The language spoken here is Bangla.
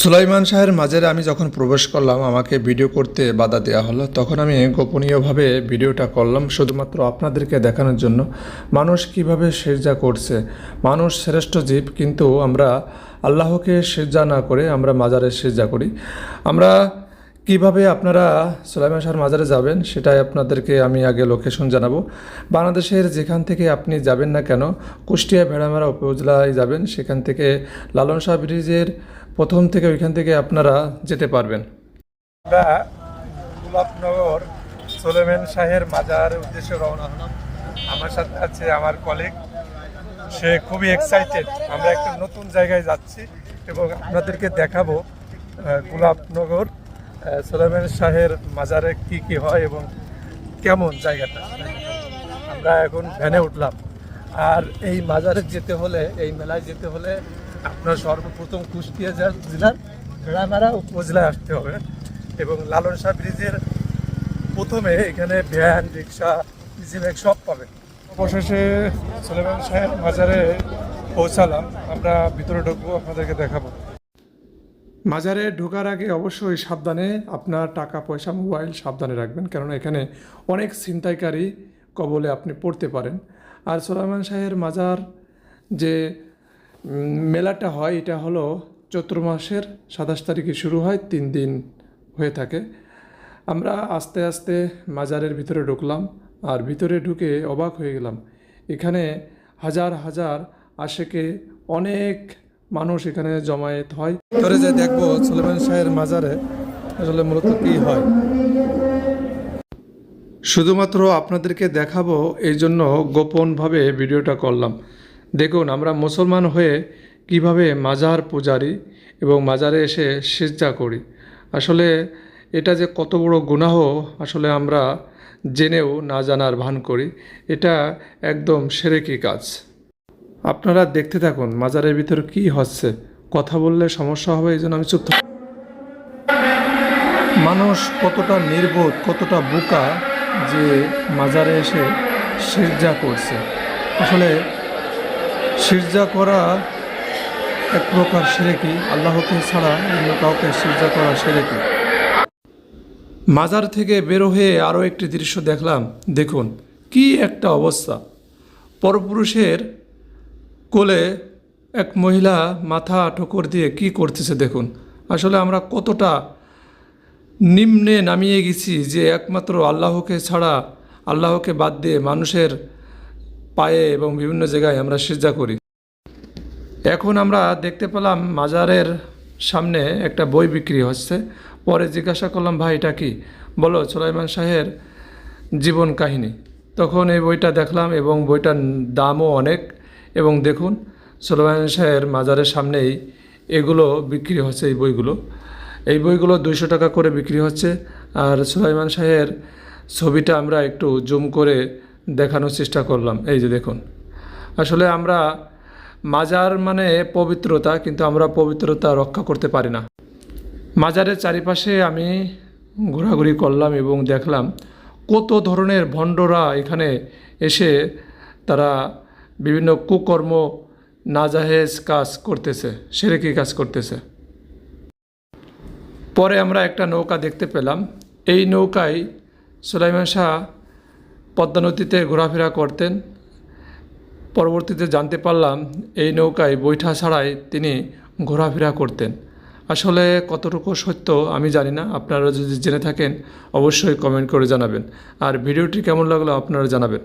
সুলাইমান শাহের মাঝের আমি যখন প্রবেশ করলাম, আমাকে ভিডিও করতে বাধা দেওয়া হলো, তখন আমি গোপনীয়ভাবে ভিডিওটা করলাম, শুধুমাত্র আপনাদেরকে দেখানোর জন্য। মানুষ কীভাবে সেজা করছে? মানুষ শ্রেষ্ঠ জীব, কিন্তু আমরা আল্লাহকে সেজা না করে আমরা মাজারে সেজা করি। আমরা কীভাবে আপনারা সুলাইমান শাহর মাজারে যাবেন, সেটাই আপনাদেরকে আমি আগে লোকেশন জানাব। বাংলাদেশের যেখান থেকে আপনি যাবেন না কেন, কুষ্টিয়া ভেড়ামারা উপজেলায় যাবেন, সেখান থেকে লালন শাহ ব্রিজের প্রথম থেকে ওইখান থেকে আপনারা যেতে পারবেন। আমরা গোলাপনগর সোলেমান শাহের মাজার উদ্দেশ্যে রওনা হলাম। আমার সাথে আছে আমার কলিগ সে খুবই এক্সাইটেড আমরা একটা নতুন জায়গায় যাচ্ছি এবং আপনাদেরকে দেখাবো গোলাপনগর সোলেমান শাহের মাজারে কি কি হয় এবং কেমন জায়গাটা। আমরা এখন ভ্যানে উঠলাম। আর এই মাজারে যেতে হলে, এই মেলায় যেতে হলে আপনার সর্বপ্রথম কুষ্টিয়া জেলা- জেলার ভেড়ামারা উপজেলায় আসতে হবে এবং লালন শাহ ব্রিজের প্রথমে এখানে ভ্যান, রিক্সা ইজিব্যাগ সব পাবেন। অবশেষে সুলেমান শাহের মাজারে পৌঁছালাম। আমরা ভিতরে ঢুকবো, আপনাদেরকে দেখাবো। মাজারে ঢোকার আগে অবশ্যই সাবধানে আপনার টাকা, পয়সা, মোবাইল সাবধানে রাখবেন। কেননা এখানে অনেক ছিনতাইকারী কবলে আপনি পড়তে পারেন। আর সোলাইমান শাহের মাজার যে মেলাটা হয়, এটা হলো চৈত্র মাসের সাতাশ তারিখে শুরু হয়, তিন দিন হয়ে থাকে। আমরা আস্তে আস্তে মাজারের ভিতরে ঢুকলাম আর ভিতরে ঢুকে অবাক হয়ে গেলাম। এখানে হাজার হাজার আশেকে অনেক মানুষ এখানে জমায়েত হয়। ধরে যে দেখব সুলেমান শাহের মাজারে আসলে মূলত কী হয়। শুধুমাত্র আপনাদেরকে দেখাবো, এই জন্য গোপনভাবে ভিডিওটা করলাম। দেখুন, আমরা মুসলমান হয়ে কীভাবে মাজার পূজারি এবং মাজারে এসে সেজা করি। আসলে এটা যে কত বড় গুনাহ, আসলে আমরা জেনেও না জানার ভান করি। এটা একদম সেরেকি কাজ। আপনারা দেখতে থাকুন, মাজারের ভিতর কি হচ্ছে। কথা বললে সমস্যা হবে, এই জন্য আমি চুপ মানুষ কতটা নির্বোধ, কতটা বোকা যে মাজারে এসে সিরজা করছে। আসলে সিরজা করা এক প্রকার সেরেকি। আল্লাহকে ছাড়া অন্য কাউকে সিরজা করা সেরেকি। মাজার থেকে বের হয়ে আরও একটি দৃশ্য দেখলাম। দেখুন, কি একটা অবস্থা। পরপুরুষের কোলে এক মহিলা মাথা ঠোকর দিয়ে কি করতেছে দেখুন। আসলে আমরা কতটা নিম্নে নামিয়ে গেছি যে একমাত্র আল্লাহকে ছাড়া আল্লাহকে বাদ দিয়ে মানুষের পায়ে এবং বিভিন্ন জায়গায় আমরা সিজা করি। এখন আমরা দেখতে পেলাম মাজারের সামনে একটা বই বিক্রি হচ্ছে। পরে জিজ্ঞাসা করলাম, ভাই, এটা কি? বলো সুলাইমান শাহের জীবন কাহিনী। তখন এই বইটা দেখলাম এবং বইটার দামও অনেক এবং দেখুন, সুলাইমান শাহের মাজারের সামনেই এগুলো বিক্রি হচ্ছে, এই বইগুলো। এই বইগুলো দুইশো টাকা করে বিক্রি হচ্ছে। আর সুলাইমান শাহের ছবিটা আমরা একটু জুম করে দেখানোর চেষ্টা করলাম। এই যে দেখুন। আসলে আমরা মাজার মানে পবিত্রতা, কিন্তু আমরা পবিত্রতা রক্ষা করতে পারি না। মাজারের চারিপাশে আমি ঘোরাঘুরি করলাম এবং দেখলাম কত ধরনের ভণ্ডরা এখানে এসে তারা বিভিন্ন কুকর্ম, নাজাহেজ কাজ করতেছে, সেরেকি কাজ করতেছে। পরে আমরা একটা নৌকা দেখতে পেলাম। এই নৌকায় সুলাইমান শাহ পদ্মা নদীতে ঘোরাফেরা করতেন। পরবর্তীতে জানতে পারলাম এই নৌকায় বৈঠা ছাড়াই তিনি ঘোরাফেরা করতেন। আসলে কতটুকু সত্য আমি জানি না, আপনারা যদি জেনে থাকেন অবশ্যই কমেন্ট করে জানাবেন। আর ভিডিওটি কেমন লাগল আপনারা জানাবেন।